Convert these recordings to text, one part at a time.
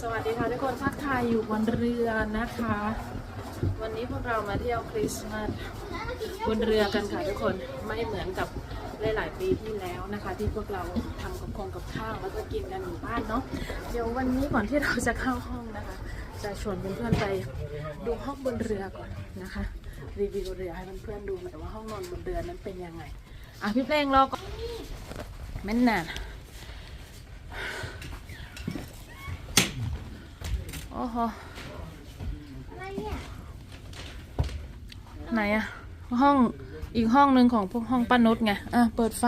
สวัสดีค่ะทุกคนทักทายอยู่บนเรือนะคะ วันนี้พวกเรามาเที่ยวคริสต์มาสบนเรือกันค่ะทุกคนไม่เหมือนกับหลาย ๆ ปีที่แล้วนะคะ ที่พวกเราทำกับคงกับข้าวแล้วก็กินกันอยู่บ้านเนาะเดี๋ยววันนี้ก่อนที่เราจะเข้าห้องนะคะ จะชวนเพื่อนๆไปดูห้องบนเรือก่อนนะคะ รีวิวเรือให้เพื่อนๆดูหน่อยว่าห้องนอนบนเรือนั้นเป็นยังไงอะพี่เพลงรอก่อนแม่นนา โอ้โหไหนอะห้องอีกห้องหนึ่งของพวกห้องป้านุชไงอะเปิดไฟ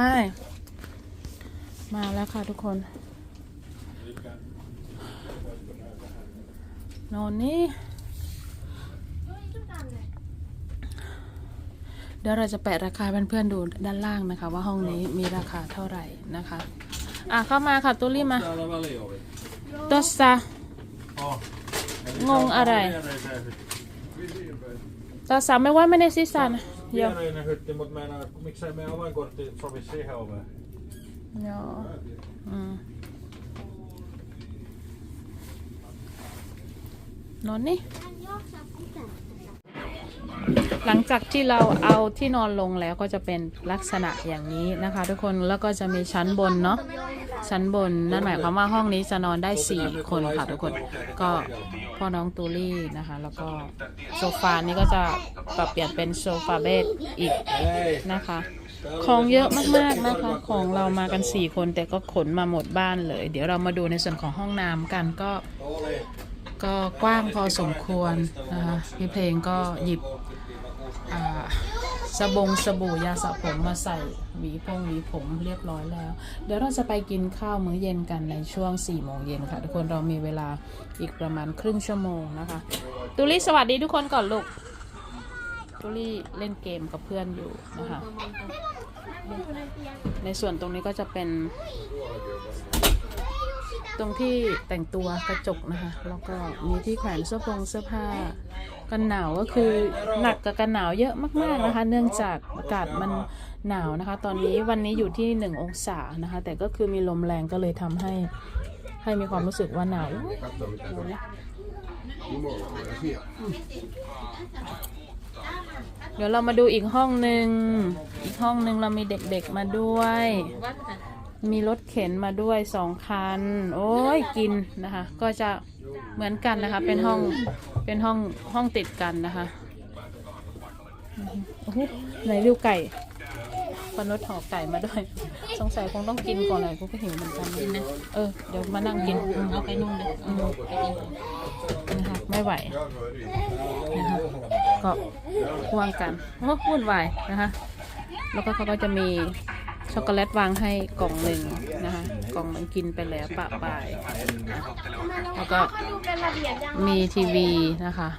มาแล้วค่ะทุกคนนอนนี่เดี๋ยวเราจะแปะราคาเพื่อนๆดูด้านล่างนะคะ ว่าห้องนี้มีราคาเท่าไหร่นะคะ อะเข้ามาค่ะตุลี่มา Täällä väliovi. ตสซา Oh. Ngong arai. Viereiseen hytti. ตสซาไม่ว่าไม่ได้ซิซันเดี๋ยว Viereinen hytti, mutta meinaa, miksei meidän avainkortti sovi siihen oveen. Joo. Mm. No niin. หลังจากที่เราเอาที่นอนลงแล้วก็จะเป็นลักษณะอย่างนี้นะคะ ทุกคนแล้วก็จะมีชั้นบนเนาะชั้นบนนั่นหมายความว่าห้องนี้จะนอนได้ 4 คนค่ะทุกคนก็พ่อน้องตูลี่นะคะ แล้วก็โซฟานี้ก็จะปรับเปลี่ยนเป็นโซฟาเบดอีกนะคะ ของเยอะมากๆนะคะ ของเรามากัน 4 คนแต่ก็ขนมาหมดบ้านเลย เดี๋ยวเรามาดูในส่วนของห้องน้ำกันก็ก็กว้างพอสมควรนะคะพี่เพลงก็หยิบ สบงสบู่ยาสระผมมาใส่หวีพงหวีผมเรียบร้อยแล้ว เดี๋ยวเราจะไปกินข้าวมื้อเย็นกันในช่วง4ี่โมงเย็นค่ะ ทุกคนเรามีเวลาอีกประมาณครึ่งชั่วโมงนะคะตุลี่สวัสดีทุกคนก่อนลูกตุลี่เล่นเกมกับเพื่อนอยู่นะคะในส่วนตรงนี้ก็จะเป็น ตรงที่แต่งตัวกระจกนะคะ แล้วก็มีที่แขวนเสื้อผงเสื้อผ้า กันหนาวก็คือหนักกับกันหนาวเยอะมากๆนะคะ เนื่องจากอากาศมันหนาวนะคะ ตอนนี้วันนี้อยู่ที่หนึ่งองศานะคะ แต่ก็คือมีลมแรงก็เลยทำให้ให้มีความรู้สึกว่าหนาวเดี๋ยวเรามาดูอีกห้องหนึ่งอีกห้องหนึ่งเรามีเด็กๆมาด้วย มีรถเข็นมาด้วยสองคัน โอ้ยกินนะคะ ก็จะเหมือนกันนะคะ เป็นห้องเป็นห้องห้องติดกันนะคะอือฮึโอ้โหไหนริ้วไก่ปนดห่อไก่มาด้วย สงสัยคงต้องกินก่อนเลยกูก็หิวเหมือนกันนะเออเดี๋ยวมานั่งกินเอาไปนุ่งเลยนะคะไม่ไหวนะคะก็ว่างกันโอ้วุ่นวายนะคะแล้วก็เขาก็จะมี ช็อกโกแลตวางให้กล่องหนึ่งนะคะกล่องมันกินไปแล้วปะปายแล้วก็มีทีวีนะคะ